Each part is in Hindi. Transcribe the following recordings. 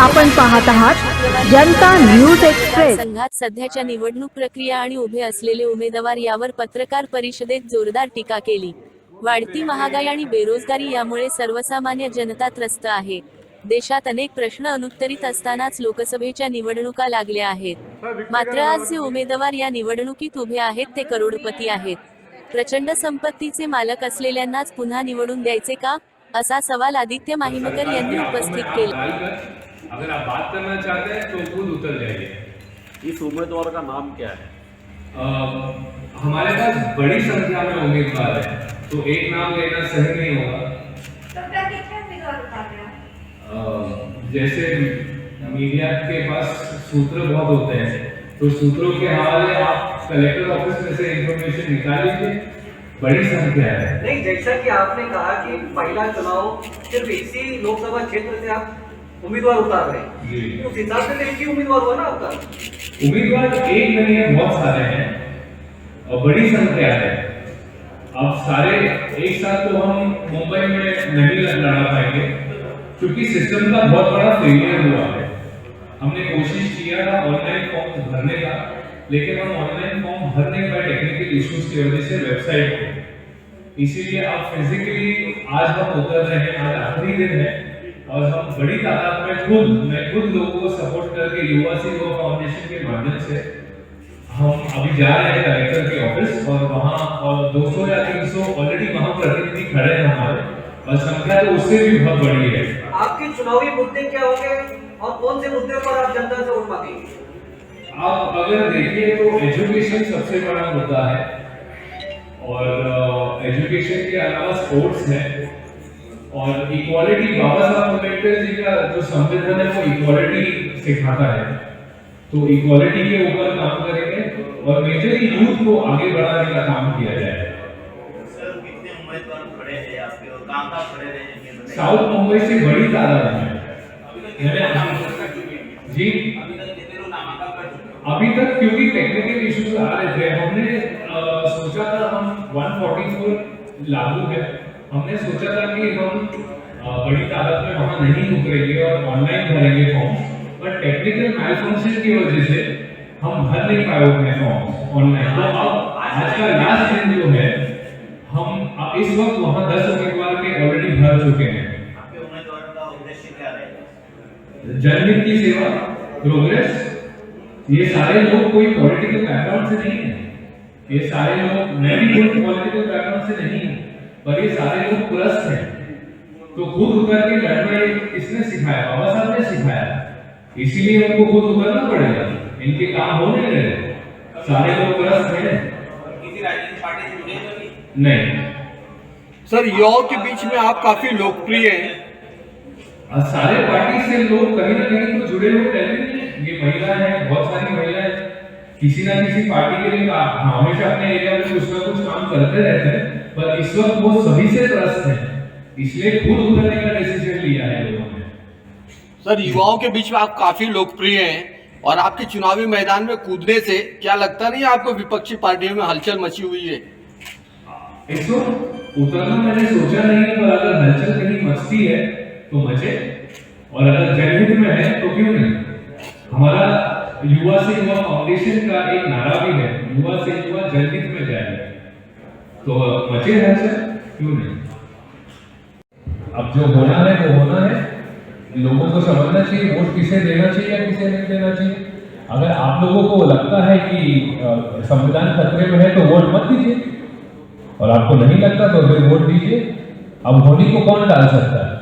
आपण पाहत आहात जनता न्यूज एक्सप्रेस. संघात सध्याच्या निवडणूक प्रक्रिया आणि उभे असलेले उमेदवार यावर पत्रकार परिषदेत जोरदार टीका केली. वाढती महागाई आणि बेरोजगारी यामुळे सर्वसामान्य जनता त्रस्त आहे. देशात अनेक प्रश्न अनुत्तरित असतानाच लोकसभेच्या निवडणुका लागल्या आहेत. मात्र आज जे उमेदवार या निवडणुकीत उभे आहेत ते करोडपती आहेत. प्रचंड संपत्तीचे मालक असलेल्यांनाच पुन्हा निवडून द्यायचे का? असा सवाल आदित्य माहिमकर यांनी उपस्थित केला. अगर आप बात करना चाहते हैं तो खुद उतर जाइए। इस उम्मीदवार का नाम क्या है? अ, हमारे पास बड़ी संख्या में उम्मीदवार है तो एक नाम लेना सही नहीं होगा। जैसे मीडिया के पास सूत्र बहुत होते हैं तो सूत्रों के हवाले आप कलेक्टर ऑफ़िस में से इंफॉर्मेशन निकाल लीजिए बड़ी संख्या है। नहीं जैसा कि आपने कहा कि पहला चुनाव सिर्फ़ इसी लोकसभा क्षेत्र से आप उम्मीदवार उतार रहे हैं। उस हिसाब से तो एक ही उम्मीदवार हुआ ना आपका? उम्मीदवार एक नहीं है बहुत सारे हैं और बड़ी संख्या है। अब सारे एक साथ तो हम मुंबई में नहीं लड़ा पाएँगे क्योंकि सिस्टम का बहुत बड़ा फेलियर हुआ है। हमने कोशिश किया था ऑनलाइन फॉर्म भरने का लेकिन हम ऑनलाइन फॉर्म भरने पाए टेक्निकल इश्यूज़ की वजह से वेबसाइट पे इसीलिए आप फिजिकली आज हम उतर रहे हैं आज आखिरी दिन है और हम बड़ी तादाद में खुद मैं खुद लोगों को सपोर्ट करके युवा से युवा फाउंडेशन के माध्यम से हम अभी जा रहे हैं कलेक्टर के ऑफ़िस और वहाँ और 200 या 300 ऑलरेडी वहाँ प्रतिनिधि खड़े हैं हमारे। और संख्या तो उससे भी बहुत बड़ी है। आपके चुनावी मुद्दे क्या होंगे और कौन से मुद्दे पर आप जनता से वोट मांगेंगे आप अगर देखिए तो एजुकेशन सबसे बड़ा मुद्दा है। और एजुकेशन के अलावा स्पोर्ट्स है। और इक्वालिटी बाबा साहब अंबेडकर जी का जो संविधान है वो इक्वालिटी सिखाता है। तो इक्वालिटी के ऊपर काम करेंगे और मेजरली यूथ को आगे बढ़ाने का काम किया जाए। साउथ मुंबई से बड़ी तादाद में। चुके हैं? जी अभी तक क्योंकि टेक्निकल इश्यूज़ आ रहे थे हमने सोचा था हम 144 लागू है हमने सोचा था कि हम बड़ी तादाद में वहाँ नहीं उतरेंगे और ऑनलाइन भरेंगे फॉर्म पर टेक्निकल मैलफंक्शन की वजह से हम भर नहीं पाए उतने फॉर्म ऑनलाइन तो अब आज का लास्ट दिन जो है हम अब इस वक्त वहाँ 10 उम्मीदवार के ऑलरेडी भर चुके हैं। आपके उम्मीदवारों का उद्देश्य क्या रहेगा जनहित की सेवा प्रोग्रेस ये सारे लोग कोई पॉलिटिकल बैकग्राउंड से नहीं है। ये सारे लोग मैं भी कोई पॉलिटिकल बैकग्राउंड से नहीं हूँ पर ये सारे लोग त्रस्त हैं। तो खुद उतर के लड़ना ये किसने सिखाया? बाबा साहब ने सिखाया। इसीलिए उनको खुद उतरना पड़ेगा। इनके काम हो नहीं रहे। सारे लोग त्रस्त हैं। किसी राजनीतिक पार्टी से जुड़े कभी नहीं। सर युवाओं के बीच में आप काफ़ी लोकप्रिय हैं। सारे पार्टी से लोग कहीं ना कहीं तो जुड़े हुए रहते हैं। ये महिला है बहुत सारी महिलाएँ किसी ना किसी पार्टी के लिए का- हमेशा अपने एरिया में कुछ ना कुछ काम करते रहते हैं पर इस वक्त वो सभी से त्रस्त हैं। इसलिए खुद उतरने का डिसीज़न लिया है लोगों ने। सर युवाओं के बीच में आप काफ़ी लोकप्रिय हैं और आपके चुनावी मैदान में कूदने से क्या लगता नहीं आपको विपक्षी पार्टियों में हलचल मची हुई है? इसको उतरना मैंने सोचा नहीं है पर अगर हलचल कहीं मचती है तो मचे। और अगर जनहित में है तो क्यों नहीं? हमारा युवा से युवा फाउंडेशन का एक नारा भी है, युवा से युवा जनहित में जाए तो मचे हलचल क्यों नहीं? अब जो होना है, वो होना है। लोगों को समझना चाहिए, वोट किसे देना चाहिए या किसे नहीं देना चाहिए। अगर आप लोगों को लगता है कि संविधान खतरे में है तो वोट मत दीजिए। और आपको नहीं लगता तो फिर वोट दीजिए। अब होली को कौन डाल सकता है?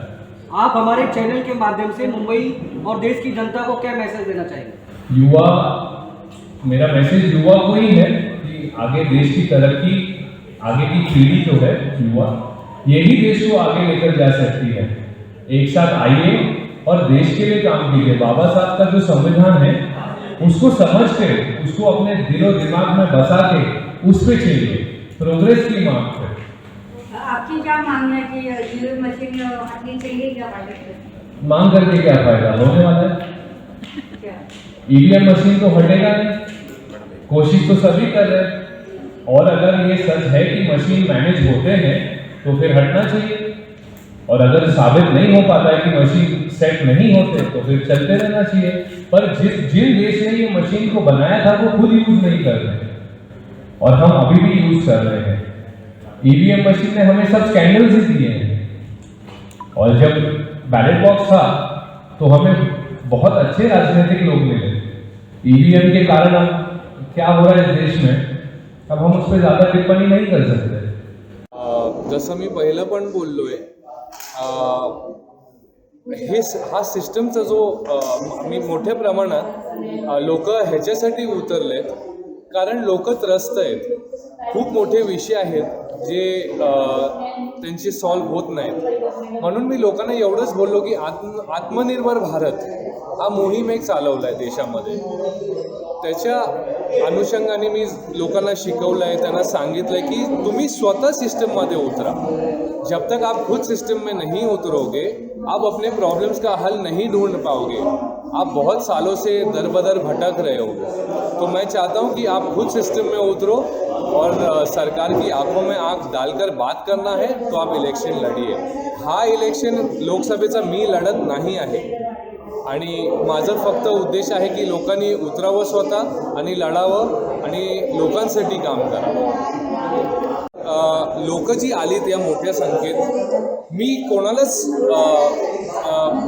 आप हमारे चैनल के माध्यम से मुंबई और देश की जनता को क्या मैसेज देना चाहेंगे? युवा, मेरा मैसेज युवा को ही है कि आगे देश की तरक्की, आगे की पीढ़ी जो है युवा। यही देश को आगे लेकर जा सकती है। एक साथ आइए और देश के लिए काम कीजिए। बाबा साहब का जो संविधान है, उसको समझ के, उसको अपने दिलो दिमाग में बसा के, उस पे चलिए। प्रोग्रेस की मांग पे आपकी क्या मांग है कि ईवीएम मशीन हटनी चाहिए क्या फ़ायदा? मांग करके क्या फ़ायदा? होने वाला? है ईवीएम मशीन तो हटेगा नहीं। कोशिश तो सभी कर रहे हैं। और अगर ये सच है कि मशीन मैनेज होते हैं तो फिर हटना चाहिए। और अगर साबित नहीं हो पाता है कि मशीन सेट नहीं होते तो फिर चलते रहना चाहिए। पर जिस जिन देश ने ये मशीन को बनाया था वो खुद यूज़ नहीं कर रहे और हम अभी भी यूज़ कर रहे हैं। ईवीएम मशीन ने हमें सब स्कैंडल्स ही दिए हैं। और जब बैलेट बॉक्स था तो हमें बहुत अच्छे राजनीतिक लोग मिले। ईवीएम के कारण हम क्या हो रहा है देश में अब हम उस पर ज्यादा टिप्पणी नहीं कर सकते। जसं मी पहिलं पण बोललोय आहे हे हा सिस्टमचा जो मी मोठ्या प्रमाणात लोक ह्याच्यासाठी उतरलेत कारण लोक त्रस्त आहेत. खूप मोठे विषय आहेत जे त्यांची त्यांचे सॉल्व्ह होत नाहीत. म्हणून मी लोकांना एवढंच बोललो की आत्म आत्मनिर्भर भारत हा मोहीम एक चालवला आहे देशामध्ये. त्याच्या अनुषंगाने मी लोकांना शिकवलं आहे, त्यांना सांगितलं आहे की तुम्ही स्वतः सिस्टममध्ये उतरा. जब तक आप खुद सिस्टम में नहीं उतरोगे, आप अपने प्रॉब्लम्स का हल नहीं ढूंढ पाओगे। आप बहुत सालों से दर बदर भटक रहे हो तो मैं चाहता हूँ कि आप खुद सिस्टम में उतरो और सरकार की आंखों में आंख डालकर बात करना है तो आप इलेक्शन लढिए हा इलेक्शन लोकसभेचा मी लढत नाही आहे. आणि माझं फक्त उद्देश आहे की लोकांनी उतरावं स्वतः आणि लढावं आणि लोकांसाठी काम करावं. लोक जी आलीत या मोठ्या संख्येत मी कोणालाच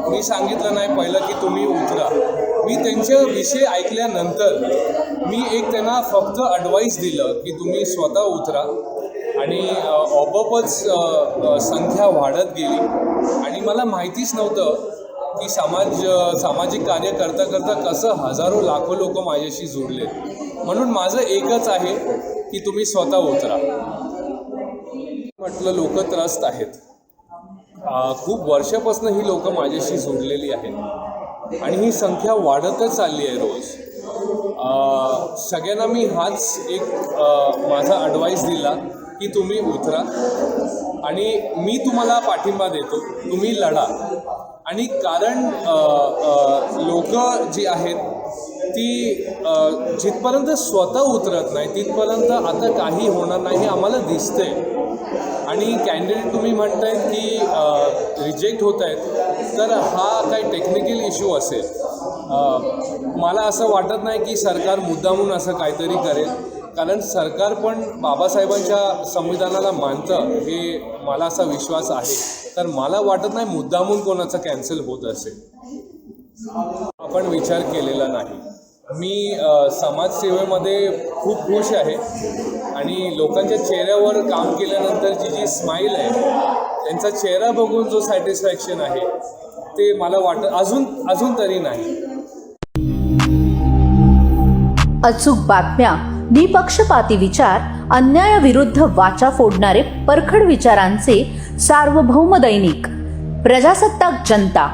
मी सांगितलं नाही पहिलं की तुम्ही उतरा. मी त्यांच्या विषय ऐकल्यानंतर मी एक त्यांना फक्त अडवाईस दिलं की तुम्ही स्वतः उतरा. आणि ऑपअपच आपोआपच संख्या वाढत गेली. आणि मला माहितीच नव्हतं की समाज सामाजिक कार्य करता करता कसं हजारो लाखो लोक माझ्याशी जुडले. म्हणून माझं एकच आहे की तुम्ही स्वतः उतरा. म्हटलं लोक त्रस्त आहेत. खूप वर्षापासून ही लोक माझ्याशी जोडलेली आहेत. आणि ही संख्या वाढतच चालली आहे रोज. सगळ्यांना मी हाच एक माझा ॲडवाईस दिला की तुम्ही उतरा आणि मी तुम्हाला पाठिंबा देतो तुम्ही लढा. आणि कारण लोक जी आहेत ती जिथपर्यंत स्वतः उतरत नाही तिथपर्यंत आता काही होणार नाही आम्हाला दिसतंय. आणि कॅन्डिडेट तुम्ही म्हणतायत की रिजेक्ट होत आहेत तर हा काही टेक्निकल इश्यू असेल. मला असं वाटत नाही की सरकार मुद्दामून असं काहीतरी करेल. कारण सरकार पण बाबासाहेबांच्या संविधानाला मानतं हे मला असा विश्वास आहे. तर मला वाटत नाही मुद्दामून कोणाचं कॅन्सल होत असेल. आपण विचार केलेला नाही. मी समाजसेवेमध्ये खूप खुश आहे. आणि लोकांच्या चेहऱ्यावर काम केल्यानंतरची जी स्माईल आहे त्यांचा चेहरा बघून जो सॅटिस्फॅक्शन आहे ते मला वाटत अजून अजून तरी नाही. अचूक बातम्या निपक्षपाती विचार अन्यायाविरुद्ध वाचा फोडणारे परखड विचारांचे सार्वभौम दैनिक प्रजासत्ताक जनता.